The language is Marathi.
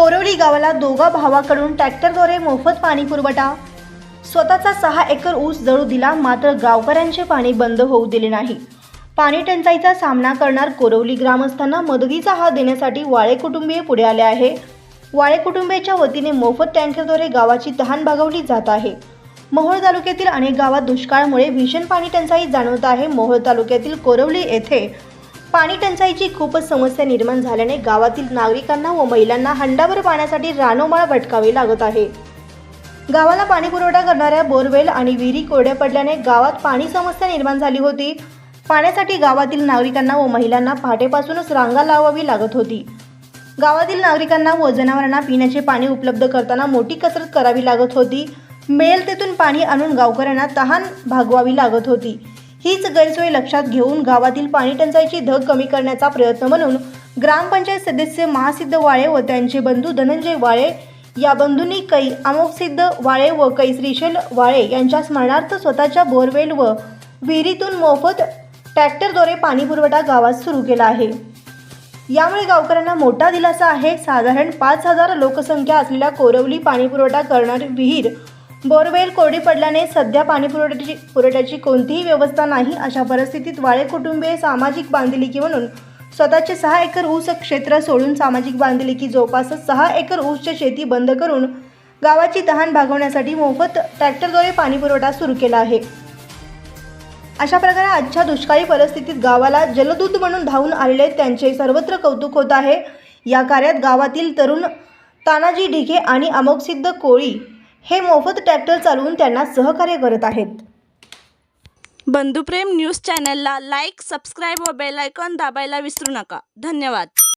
कोरवली गावाला दोघा भावाकडून ट्रॅक्टरद्वारे मोफत पाणी पुरवठा. स्वतःचा सहा एकर ऊस जळू दिला मात्र गावकऱ्यांचे पाणी बंद होऊ दिले नाही. पाणी टंचाईचा सामना करणार कोरवली ग्रामस्थांना मदतीचा हात देण्यासाठी वाळे कुटुंबीय पुढे आले आहे. वाळे कुटुंबियाच्या वतीने मोफत टँकरद्वारे गावाची तहान भागवली जात आहे. मोहोळ तालुक्यातील अनेक गावात दुष्काळामुळे भीषण पाणी टंचाई जाणवत आहे. मोहोळ तालुक्यातील कोरवली येथे पाणी टंचाईची खूपच समस्या निर्माण झाल्याने गावातील नागरिकांना व महिलांना हंडाभर पाण्यासाठी रानोमाळ भटकावे लागत आहे. गावाला पाणी पुरवठा करणाऱ्या बोरवेल आणि विहिरी कोरड्या पडल्याने गावात पाणी समस्या निर्माण झाली होती. पाण्यासाठी गावातील नागरिकांना व महिलांना पहाटेपासूनच रांगा लावावी लागत होती. गावातील नागरिकांना व जनावरांना पिण्याचे पाणी उपलब्ध करताना मोठी कसरत करावी लागत होती. मिळेल तेथून पाणी आणून गावकऱ्यांना तहान भागवावी लागत होती. हीच गैरसोय लक्षात घेऊन गावातील पाणी टंचाईची धग कमी करण्याचा प्रयत्न म्हणून ग्रामपंचायत सदस्य महासिद्ध वाळे व त्यांचे बंधू धनंजय वाळे या बंधूंनी कै अमोकसिद्ध वाळे व कै श्रीशैल वाळे यांच्या स्मरणार्थ स्वतःच्या बोरवेल व विहिरीतून मोफत ट्रॅक्टरद्वारे पाणीपुरवठा गावात सुरू केला आहे. यामुळे गावकऱ्यांना मोठा दिलासा आहे. साधारण पाच हजार लोकसंख्या असलेल्या कोरवली पाणीपुरवठा करणारी विहीर बोरवेल कोरडी पडल्याने सध्या पाणी पुरवठ्याची पुरवठ्याची कोणतीही व्यवस्था नाही. अशा परिस्थितीत वाळे कुटुंबीय सामाजिक बांधिलकी म्हणून स्वतःचे सहा एकर ऊस क्षेत्र सोडून सामाजिक बांधिलकी जवळपास सहा एकर ऊसच्या शेती बंद करून गावाची तहान भागवण्यासाठी मोफत ट्रॅक्टरद्वारे पाणीपुरवठा सुरू केला आहे. अशा प्रकारे आजच्या दुष्काळी परिस्थितीत गावाला जलदूत म्हणून धावून आलेले त्यांचे सर्वत्र कौतुक होत आहे. या कार्यात गावातील तरुण तानाजी ढिगे आणि अमोकसिद्ध कोळी हे मोफत ट्रॅक्टर चालवून त्यांना सहकार्य करत आहेत. बंधुप्रेम न्यूज चॅनलला लाईक सबस्क्राईब व बेलायकॉन दाबायला विसरू नका. धन्यवाद.